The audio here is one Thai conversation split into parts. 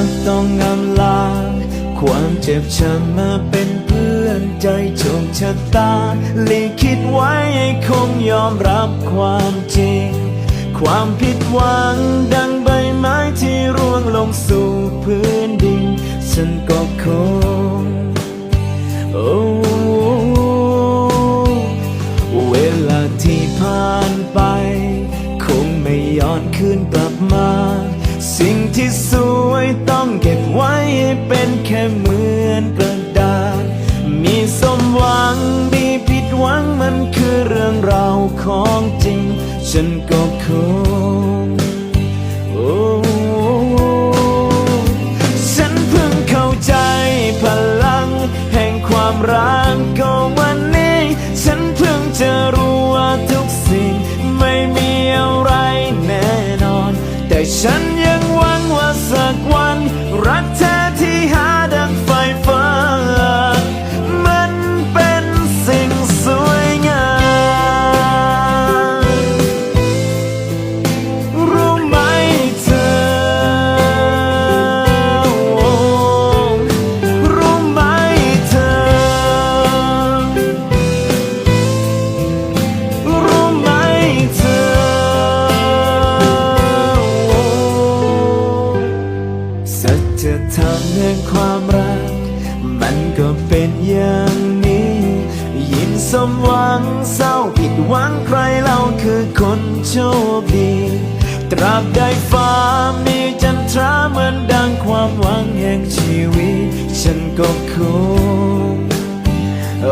ักต้องอำลา ความเจ็บช้ำมาเป็นเพื่อนใจโชคชะตาลีคิดไว้ให้คงยอมรับความจริง ความผิดหวังดังใบไม้ที่ร่วงลงสู่พื้นดิน ฉันก็คงโอ้เวลาที่ผ่านไป คงไม่ย้อนคืนกลับมา สิ่งที่สวยต้องเก็บไว้ให้เป็นแค่เหมือนกระดาษ มีสมหวังมีผิดหวังมันคือเรื่องราวของจริง ฉันก็คงโอ้ฉันเพิ่งเข้าใจพลัง แห่งความรักก็วันนี้ ฉันเพิ่งจะรู้ว่าทุกสิ่งไม่มีอะไรแน่นอน แต่ฉัน ก็เป็นอย่างนี้ ยินสมหวังเศร้าผิดหวังใครเราคือคนโชคดี ตราบใดฟ้ามีจันทราเหมือนดังความหวังแห่งชีวิต ฉันก็คงโ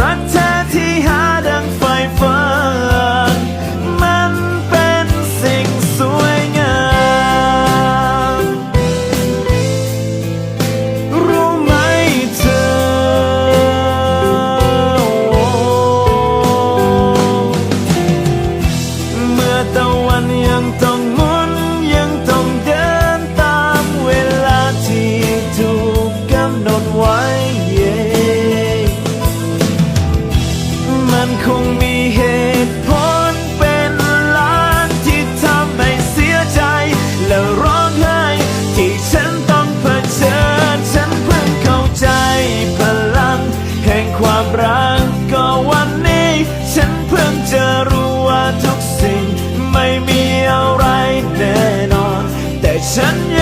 รักเธอที่หาได้ ฉัน